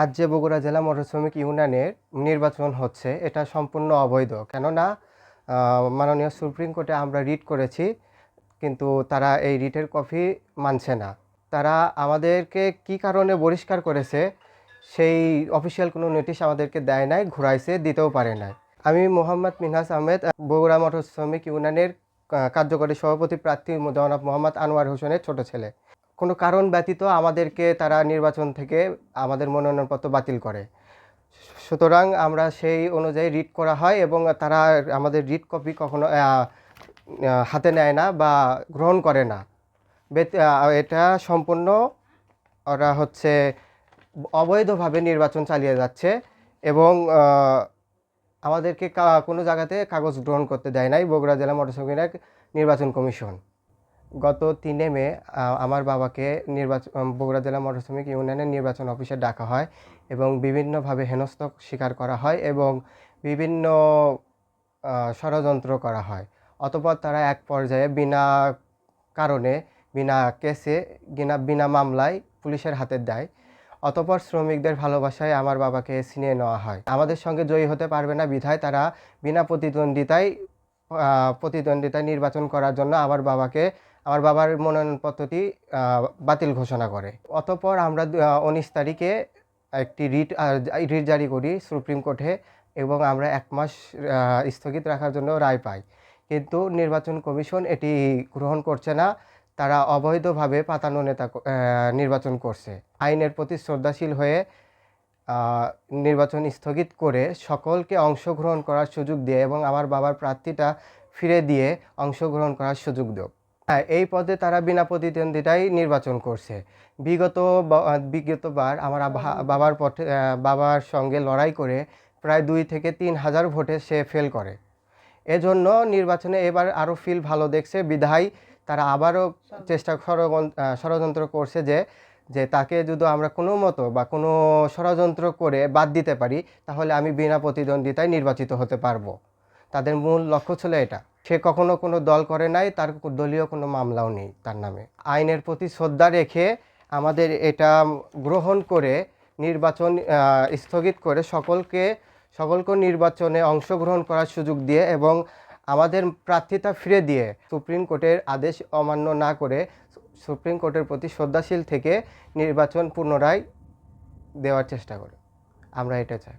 আজ যে বগুড়া জেলা মোটর শ্রমিক ইউনিয়নের নির্বাচন হচ্ছে। এটা সম্পূর্ণ অবৈধ। কেননা মাননীয় সুপ্রিম কোর্টে আমরা রিট করেছি, কিন্তু তারা এই রিটের কপি মানছে না। তারা আমাদেরকে কি কারণে বহিষ্কার করেছে, সেই অফিসিয়াল কোনো নোটিশ আমাদেরকে দেয় নাই, ঘুরাইছে, দিতেও পারে নাই। আমি মোহাম্মদ মিনহাস আহমেদ, বগুড়া মোটর শ্রমিক ইউনিয়নের কার্যকরী সভাপতি প্রার্থী জনাব মোহাম্মদ আনোয়ার হোসেনের ছোট ছেলে। কোনো কারণ ব্যতীত আমাদেরকে তারা নির্বাচন থেকে আমাদের মনোনয়নপত্র বাতিল করে। সুতরাং আমরা সেই অনুযায়ী রিড করা হয় এবং তারা আমাদের রিড কপি কখনো হাতে নেয় না বা গ্রহণ করে না। এটা সম্পূর্ণ ওরা হচ্ছে অবৈধভাবে নির্বাচন চালিয়ে যাচ্ছে এবং আমাদেরকে কোনো জায়গাতে কাগজ গ্রহণ করতে দেয় নাই। বগুড়া জেলা মোটরসাইকেল নির্বাচন কমিশন। গত তিনে মে আমার বাবাকে নির্বাচন বগুড়া জেলা মোটর শ্রমিক ইউনিয়নের নির্বাচন অফিসে ডাকা হয় এবং বিভিন্নভাবে হেনস্থ স্বীকার করা হয় এবং বিভিন্ন ষড়যন্ত্র করা হয়। অতপর তারা এক পর্যায়ে বিনা কারণে, বিনা কেসে, বিনা বিনা মামলায় পুলিশের হাতে দেয়। অতপর শ্রমিকদের ভালোবাসায় আমার বাবাকে ছিনিয়ে নেওয়া হয়। আমাদের সঙ্গে জয়ী হতে পারবে না বিধায় তারা বিনা প্রতিদ্বন্দ্বিতায় প্রতিদ্বন্দ্বিতায় নির্বাচন করার জন্য আমার বাবাকে আমার বাবার মনোনয়নপত্রটি বাতিল ঘোষণা করে। অতপর আমরা উনিশ তারিখে একটি রিট রিট জারি করি সুপ্রিম কোর্টে এবং আমরা এক মাস স্থগিত রাখার জন্য রায় পাই। কিন্তু নির্বাচন কমিশন এটি গ্রহণ করছে না, তারা অবৈধভাবে পাতানো নেতা নির্বাচন করছে। আইনের প্রতি শ্রদ্ধাশীল হয়ে নির্বাচন স্থগিত করে সকলকে অংশগ্রহণ করার সুযোগ দিয়ে এবং আমার বাবার প্রার্থীটা ফিরে দিয়ে অংশগ্রহণ করার সুযোগ দেব হ্যাঁ এই পদে তারা বিনা প্রতিদ্বন্দ্বিতায় নির্বাচন করছে। বিগত বিগতবার আমার বাবার পথে বাবার সঙ্গে লড়াই করে প্রায় দুই থেকে তিন হাজার ভোটে সে ফেল করে। এজন্য নির্বাচনে এবার আরও ফিল ভালো দেখছে বিধায় তারা আবারও চেষ্টা ষড়যন্ত্র করছে যে যে তাকে যদি আমরা কোনো মতো বা কোনো ষড়যন্ত্র করে বাদ দিতে পারি তাহলে আমি বিনা প্রতিদ্বন্দ্বিতায় নির্বাচিত হতে পারব। তাদের মূল লক্ষ্য ছিল এটা। সে কখনো কোনো দল করে নাই, তার দলীয় কোনো মামলাও নেই তার নামে। আইনের প্রতি শ্রদ্ধা রেখে আমাদের এটা গ্রহণ করে, নির্বাচন স্থগিত করে সকলকে সকলকে নির্বাচনে অংশগ্রহণ করার সুযোগ দিয়ে এবং আমাদের প্রার্থিতা ফিরে দিয়ে সুপ্রিম কোর্টের আদেশ অমান্য না করে সুপ্রিম কোর্টের প্রতি শ্রদ্ধাশীল থেকে নির্বাচন পুনরায় দেওয়ার চেষ্টা করে। আমরা এটা চাই।